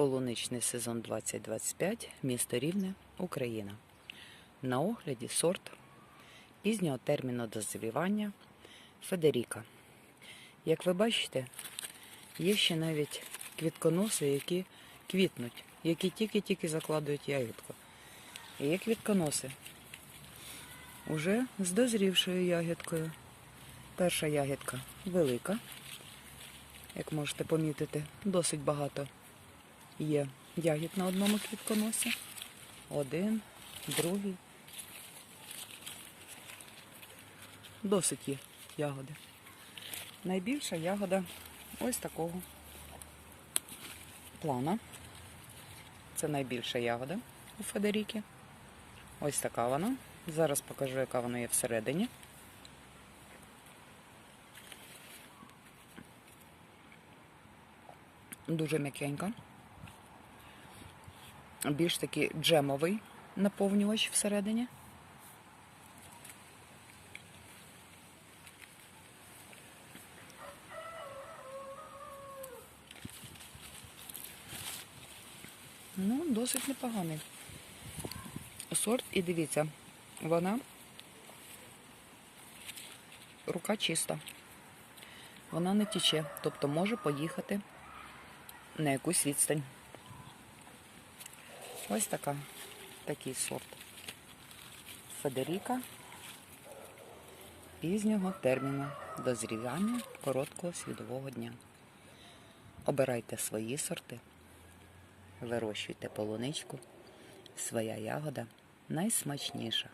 Полуничний сезон 2025, місто Рівне, Україна. На огляді сорт пізнього терміну дозрівання Федеріка. Як ви бачите, є ще навіть квітконоси, які квітнуть, які тільки-тільки закладують ягідку. І є квітконоси уже з дозрівшою ягідкою. Перша ягідка велика, як можете помітити, досить багато є ягід на одному квітконосі. Один, другий. Досить є ягоди. Найбільша ягода ось такого плана. Це найбільша ягода у Федеріки. Ось така вона. Зараз покажу, яка вона є всередині. Дуже м'якенька. Більш такий джемовий наповнювач всередині. Ну, досить непоганий сорт. І дивіться, вона рука чиста. Вона не тіче, тобто може поїхати на якусь відстань. Ось така, такий сорт. Федеріка пізнього терміну дозрівання короткого свідового дня. Обирайте свої сорти, вирощуйте полуничку, своя ягода найсмачніша.